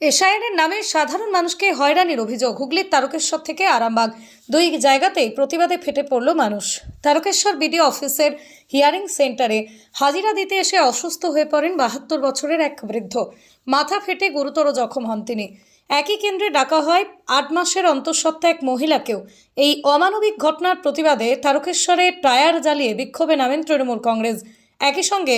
এশায়ারের নামে সাধারণ মানুষকে হয়রানির অভিযোগ। হুগলির তারকেশ্বর থেকে আরামবাগ। দুই জায়গাতেই প্রতিবাদে ফেটে পড়ল মানুষ। তারকেশ্বর বিডিও অফিসের হিয়ারিং সেন্টারে হাজিরা দিতে এসে অসুস্থ হয়ে পড়েন বাহাত্তর বছরের এক বৃদ্ধ। মাথা ফেটে গুরুতর জখম হন তিনি। একই কেন্দ্রে ডাকা হয় আট মাসের অন্তঃসত্ত্বা এক মহিলাকেও। এই অমানবিক ঘটনার প্রতিবাদে তারকেশ্বরে টায়ার জ্বালিয়ে বিক্ষোভে নামেন তৃণমূল কংগ্রেস। একই সঙ্গে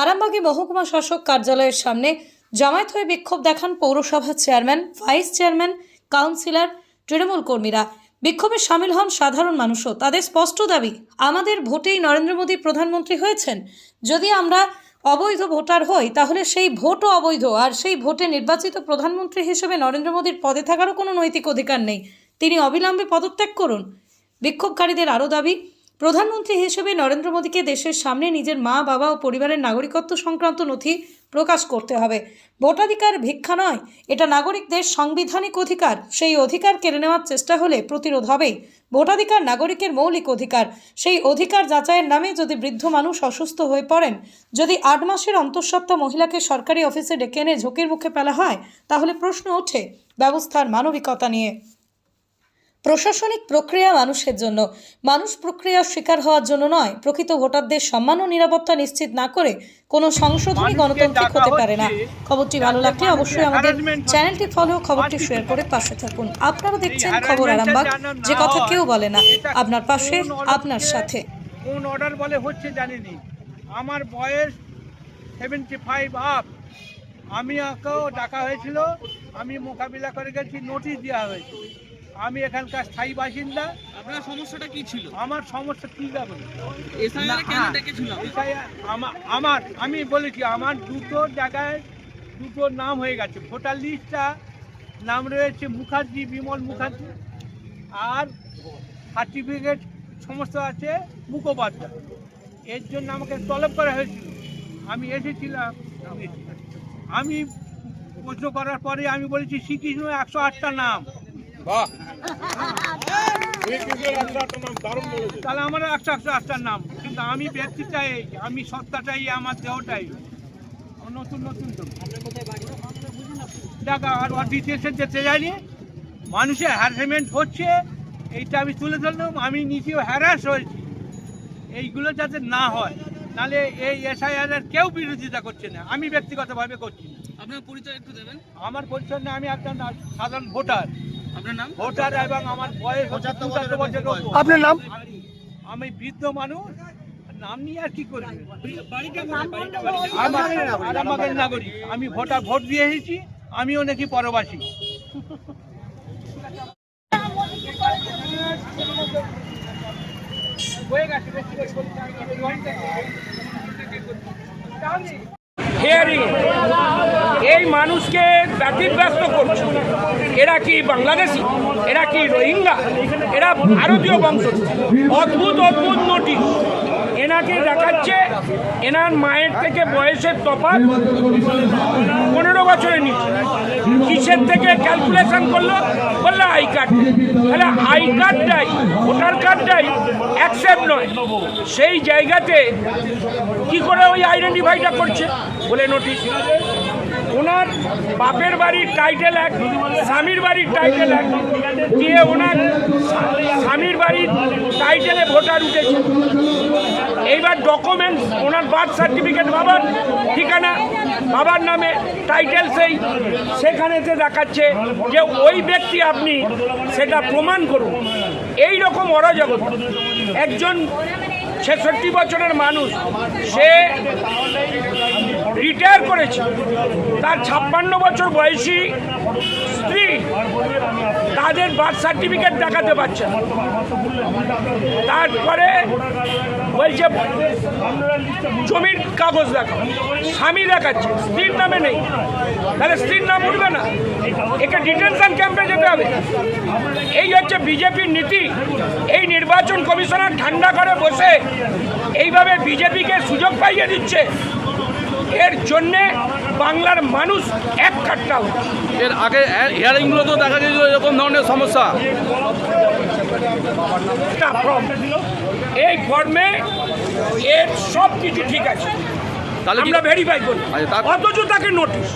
আরামবাগে মহকুমা শাসক কার্যালয়ের সামনে জামায়াত হয়ে বিক্ষোভ দেখান পৌরসভার chairman, vice chairman, councillor, Trinamool কর্মীরা। বিক্ষোভে সামিল হন সাধারণ মানুষও। তাদের স্পষ্ট দাবি, আমাদের ভোটেই নরেন্দ্র মোদী প্রধানমন্ত্রী হয়েছেন। যদি আমরা অবৈধ ভোটার হই, তাহলে সেই ভোটও অবৈধ। আর সেই ভোটে নির্বাচিত প্রধানমন্ত্রী হিসেবে নরেন্দ্র মোদীর পদে থাকারও কোনো নৈতিক অধিকার নেই। তিনি অবিলম্বে পদত্যাগ করুন। বিক্ষোভকারীদের আরও দাবি প্রধানমন্ত্রী হিসেবে নরেন্দ্র মোদীকে দেশের সামনে নিজের মা, বাবা ও পরিবারের নাগরিকত্ব সংক্রান্ত নথি প্রকাশ করতে হবে। ভোটাধিকার ভিক্ষা নয়, এটা নাগরিকদের সাংবিধানিক অধিকার। সেই অধিকার কেড়ে নেওয়ার চেষ্টা হলে প্রতিরোধ হবেই। ভোটাধিকার নাগরিকের মৌলিক অধিকার। সেই অধিকার যাচাইয়ের নামে যদি বৃদ্ধ মানুষ অসুস্থ হয়ে পড়েন, যদি আট মাসের অন্তঃসত্ত্বা মহিলাকে সরকারি অফিসে ডেকে এনে ঝুঁকির মুখে ফেলা হয়, তাহলে প্রশ্ন ওঠে ব্যবস্থার মানবিকতা নিয়ে। প্রশাসনিক প্রক্রিয়া মানুষের জন্য। মানুষ প্রক্রিয়ার শিকার হওয়ার জন্য নয় প্রকৃত ভোটারদের সম্মান ও নিরাপত্তা নিশ্চিত না করে কোনো সংশোধনী গণতান্ত্রিক হতে পারে না। খবরটি ভালো লাগলে অবশ্যই আমাদের চ্যানেলটি ফলো খবরটি শেয়ার করে পাশে থাকুন। আপনারা দেখছেন খবর আরামবাগ যে কথা কেউ বলে না। আপনার পাশে আপনার সাথে। কোন অর্ডার বলে হচ্ছে জানিনি। আমার বয়স সেভেন্টি ফাইভ আপ আমি আঁকেও ডাকা হয়েছিল আমি মোকাবিলা করে গেছি নোটিশ দেওয়া হয়েছে। আমি এখানকার স্থায়ী বাসিন্দা। আপনার সমস্যাটা কি ছিল? আমার সমস্যা কী যাবে হ্যাঁ। আমার আমি বলেছি আমার দুটো জায়গায় দুটো নাম হয়ে গেছে। ভোটার লিস্টটা নাম রয়েছে মুখার্জি বিমল মুখার্জি আর সার্টিফিকেট সমস্ত আছে মুখোপাধ্যায়। এর জন্য আমাকে তলব করা হয়েছিল। আমি এসেছিলাম। আমি প্রশ্ন করার পরে আমি বলেছি শ্রীকৃষ্ণ একশো আটটা নাম। তাহলে আমার একশো একশো আটটার নাম কিন্তু আমি ব্যক্তিটাই আমি সত্তাটাই আমার দেহটাই। নতুন নতুন তো। টাকা আর ডিটেলসে যেতে যায়নি মানুষের হ্যারাসমেন্ট হচ্ছে এইটা আমি তুলে ধরলাম আমি নিজেও হ্যারাস হয়েছি। এইগুলো যাতে না হয় নালে এই এসআইআর এর কেউ বিরোধিতা করছে না আমি ব্যক্তিগতভাবে করছি না। আপনার পরিচয় একটু দেবেন। আমার পরিচয় না আমি একজন সাধারণ ভোটার। ভোটার এবং আমার বয়স আপনার নাম? আমি বৃদ্ধ মানুষ নাম নিয়ে আর কি করবে? আমাদের নাগরিক। আমি ভোটার ভোট দিয়ে এসেছি আমিও নাকি পরবাসী। হয়ে এই মানুষকে ব্যতিব্যস্ত করছে। এরা কি বাংলাদেশি? এরা কি রোহিঙ্গা? এরা ভারতীয় বংশ অদ্ভুত অদ্ভুত নোটিশ। এনাকে দেখাচ্ছে এনার মায়ের থেকে বয়সের তফাৎ পনেরো বছরের নিচে। কিসের থেকে ক্যালকুলেশন করল? বলল আই কার্ড তাহলে আই কার্ডটাই ভোটার কার্ডটাই অ্যাকসেপ্ট নয়। সেই জায়গাতে কি করে ওই আইডেন্টিফাইটা করছে? বলে নোটিশ ওনার বাপের বাড়ির টাইটেল এক, স্বামীর বাড়ির টাইটেল এক দিয়ে ওনার স্বামীর বাড়ির টাইটেলে ভোটার উঠেছে। এইবার ডকুমেন্টস ওনার বার্থ সার্টিফিকেট বাবার ঠিকানা, বাবার নামে টাইটেল সেই সেখানেতে দেখাচ্ছে যে ওই ব্যক্তি আপনি সেটা প্রমাণ করুন। এই রকম অরাজক একজন ছেষট্টি বছরের মানুষ, সে রিটায়ার করেছে। তার ছাপ্পান্ন বছর বয়সী স্ত্রী তাদের বার্থ সার্টিফিকেট দেখাতে পারছে তারপরে বলছে, জমির কাগজ দেখো স্বামী দেখাচ্ছে, স্ত্রীর নামে নেই। তাহলে স্ত্রীর নাম উঠবে না। একে ডিটেনশন ক্যাম্পে যেতে হবে। এই হচ্ছে বিজেপির নীতি। এই নির্বাচন কমিশনার ঠান্ডা করে বসে এইভাবে বিজেপিকে সুযোগ পাইয়ে দিচ্ছে। এর জন্যে বাংলার মানুষ এক কাট্টা হচ্ছে। এর আগে হিয়ারিংগুলো তো দেখা গেছিল এরকম ধরনের সমস্যা। এই ফর্মে এর সব কিছু ঠিক আছে। তাহলে আমরা ভেরিফাই করি। আচ্ছা, অথচ তাকে নোটিশ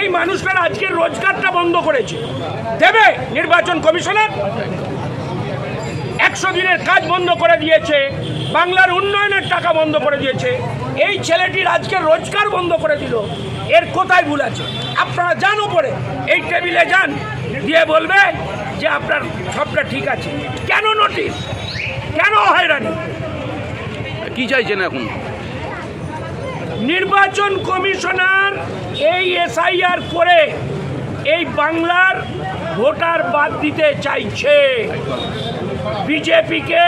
এই মানুষটার আজকে রোজগারটা বন্ধ করেছে। দেবে নির্বাচন কমিশনার? একশো দিনের কাজ বন্ধ করে দিয়েছে। বাংলার উন্নয়নের টাকা বন্ধ করে দিয়েছে। এই ছেলেটির আজকে রোজগার বন্ধ করে দিল। এর কোথায় ভুল আছে? আপনারা যান উপরে এই টেবিলে যান দিয়ে বলবে যে আপনার সবটা ঠিক আছে। কেন নোটিশ কেন হয়রানি? কি চাইছেন এখন? নির্বাচন কমিশনার এই এসআইআর করে এই বাংলার ভোটার বাদ দিতে চাইছে। বিজেপিকে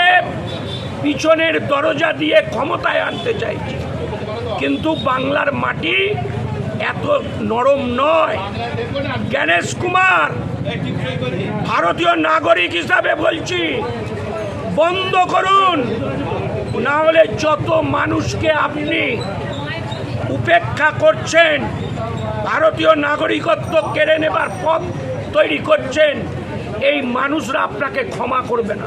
পিছনের দরজা দিয়ে ক্ষমতায় আনতে চাইছে। কিন্তু বাংলার মাটি এত নরম নয়। গণেশ কুমার, ভারতীয় নাগরিক হিসাবে বলছি, বন্ধ করুন। না হলে যত মানুষকে আপনি উপেক্ষা করছেন, ভারতীয় নাগরিকত্ব কেড়ে নেবার পথ তৈরি করছেন, এই মানুষরা আপনাকে ক্ষমা করবে না।